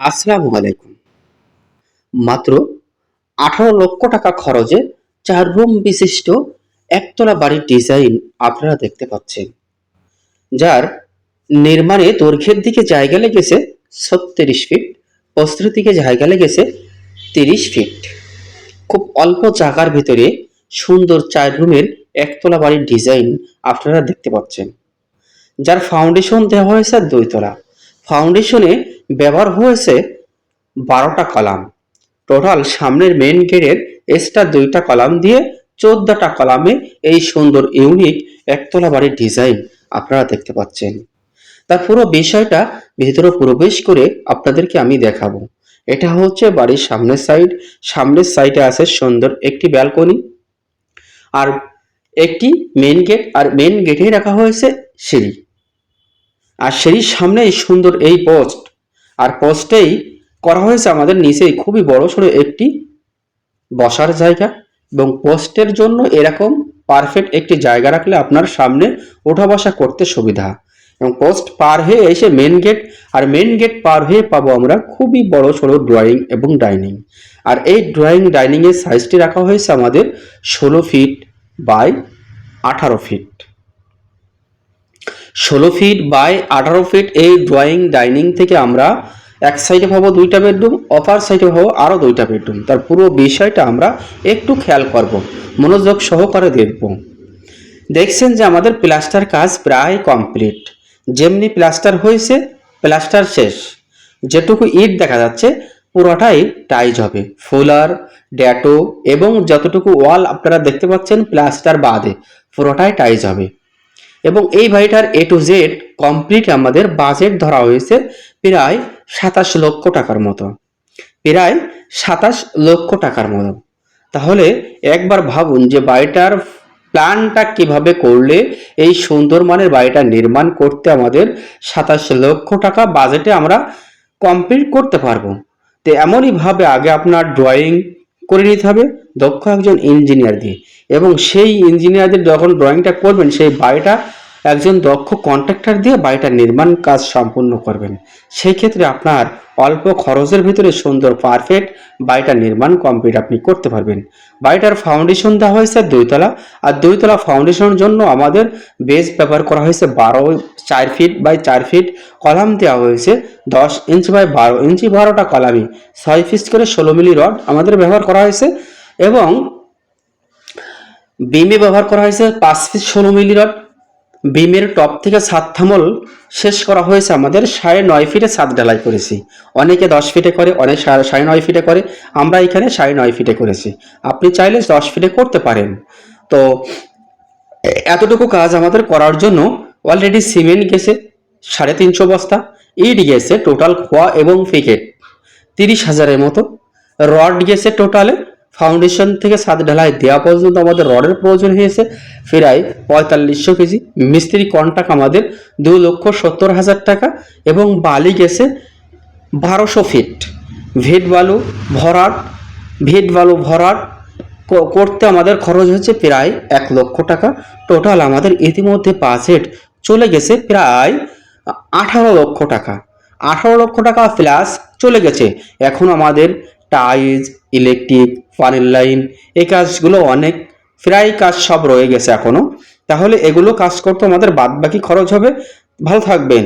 আসসালামু আলাইকুম। মাত্র আঠারো লক্ষ টাকা খরচে চার রুম বিশিষ্ট একতলা বাড়ির ডিজাইন আপনারা দেখতে পাচ্ছেন, যার নির্মাণে দৈর্ঘ্যের দিকে জায়গা লেগেছে ছত্রিশ ফিট প্রস্তের দিকে জায়গা লেগেছে তিরিশ ফিট খুব অল্প জায়গার ভিতরে সুন্দর চার রুমের একতলা বাড়ির ডিজাইন আপনারা দেখতে পাচ্ছেন, যার ফাউন্ডেশন দেওয়া হয়েছে দুইতলা ফাউন্ডেশনে ব্যবহার হয়েছে বারোটা কলাম। টোটাল সামনের মেন গেটের এক্সট্রা দুইটা কলাম দিয়ে চোদ্দটা কলামে এই সুন্দর ইউনিক একতলা বাড়ির ডিজাইন আপনারা দেখতে পাচ্ছেন। তার পুরো বিষয়টা ভিতরে প্রবেশ করে আপনাদেরকে আমি দেখাবো। এটা হচ্ছে বাড়ির সামনের সাইড সামনের সাইডে আছে সুন্দর একটি ব্যালকনি আর একটি মেন গেট আর মেন গেটেই রাখা হয়েছে সিঁড়ি। আর সিঁড়ির সামনে সুন্দর এই পোস্ট আর পোস্টেই করা হয়েছে আমাদের নিচেই খুবই বড় সড়ো একটি বসার জায়গা এবং পোস্টের জন্য এরকম পারফেক্ট একটি জায়গা রাখলে আপনার সামনে ওঠা বসা করতে সুবিধা। এবং পোস্ট পার হয়ে এসে মেন গেট আর মেন গেট পার হয়ে পাবো আমরা খুবই বড় সড়ো ড্রয়িং এবং ডাইনিং আর এই ড্রয়িং ডাইনিংয়ের সাইজটি রাখা হয়েছে আমাদের ষোলো ফিট বাই আঠারো ফিট ষোলো ফিট বাই আঠারো ফিট এই ড্রয়িং ডাইনিং থেকে আমরা এক সাইডে পাবো দুইটা বেডরুম অপার সাইডে পাবো আরও দুইটা বেডরুম তার পুরো বিষয়টা আমরা একটু খেয়াল করব, মনোযোগ সহকারে দেখব। দেখছেন যে আমাদের প্লাস্টার কাজ প্রায় কমপ্লিট যেমনি প্লাস্টার হয়েছে প্লাস্টার শেষ। যেটুকু ইট দেখা যাচ্ছে, পুরোটাই টাইজ হবে। ফুলার ড্যাটো এবং যতটুকু ওয়াল আপনারা দেখতে পাচ্ছেন প্লাস্টার বাদে, পুরোটাই টাইজ হবে। এবং এই বাড়িটার এ টু জেড কমপ্লিট আমাদের বাজেট ধরা হয়েছে প্রায় সাতাশ লক্ষ টাকার মতো। প্রায় সাতাশ লক্ষ টাকার মতো। তাহলে একবার ভাবুন যে বাড়িটার প্ল্যানটা কীভাবে করলে এই সুন্দর মানের বাড়িটা নির্মাণ করতে আমাদের সাতাশ লক্ষ টাকা বাজেটে আমরা কমপ্লিট করতে পারব। তো এমনইভাবে আগে আপনার ড্রয়িং করে নিতে হবে, দক্ষ একজন ইঞ্জিনিয়ার দিয়ে। এবং সেই ইঞ্জিনিয়ারদের যখন ড্রয়িংটা করবেন, সেই বাড়িটা একজন দক্ষ কন্ট্রাক্টর দিয়ে বাড়িটা নির্মাণ কাজ সম্পূর্ণ করবেন। সেই ক্ষেত্রে আপনার অল্প খরচের ভিতরে সুন্দর পারফেক্ট বাড়িটা নির্মাণ কমপ্লিট আপনি করতে পারবেন। বাড়িটার ফাউন্ডেশন দেওয়া হয়েছে দুইতলা, আর দুইতলা ফাউন্ডেশনের জন্য আমাদের বেস ব্যবহার করা হয়েছে বারো চার ফিট বাই চার ফিট কলাম দেওয়া হয়েছে, দশ ইঞ্চি বাই বারো ইঞ্চি বারোটা কলামই। ছয় পিস করে ষোলো মিলি রড আমাদের ব্যবহার করা হয়েছে এবং বিমে ব্যবহার করা হয়েছে পাঁচ পিস ষোলো মিলি রড বিমের টপ থেকে সাত থামল শেষ করা হয়েছে আমাদের সাড়ে নয় ফিটে সাত ঢালাই করেছি। অনেকে দশ ফিটে করে, অনেক সাড়ে নয় ফিটে করে। আমরা এখানে সাড়ে নয় ফিটে করেছি। আপনি চাইলে দশ ফিটে করতে পারেন। তো, এতটুকু কাজ আমাদের করার জন্য অলরেডি সিমেন্ট গেছে সাড়ে তিনশো বস্তা, ইট গেছে টোটাল খোয়া এবং পিকেট তিরিশ হাজারের মতো। রড গেছে টোটালে ফাউন্ডেশন থেকে সাত ঢালাই দেওয়া পর্যন্ত আমাদের রডের প্রয়োজন হয়েছে। প্রায় পঁয়তাল্লিশশো কেজি। মিস্ত্রি কন্ট্রাক্ট আমাদের দু লক্ষ সত্তর হাজার টাকা এবং বালি গেছে বারোশো ফিট ভিট বালু ভরাট, ভিট বালু ভরাট করতে আমাদের খরচ হচ্ছে প্রায় এক লক্ষ টাকা। টোটাল আমাদের ইতিমধ্যে বাজেট চলে গেছে প্রায় আঠারো লক্ষ টাকা। আঠারো লক্ষ টাকা প্লাস চলে গেছে। এখন আমাদের টাইলস ইলেকট্রিক পানির লাইন এই কাজগুলো অনেক, প্রায় কাজ সব রয়ে গেছে এখনও তাহলে এগুলো কাজ করতে আমাদের বাদ বাকি খরচ হবে। ভালো থাকবেন।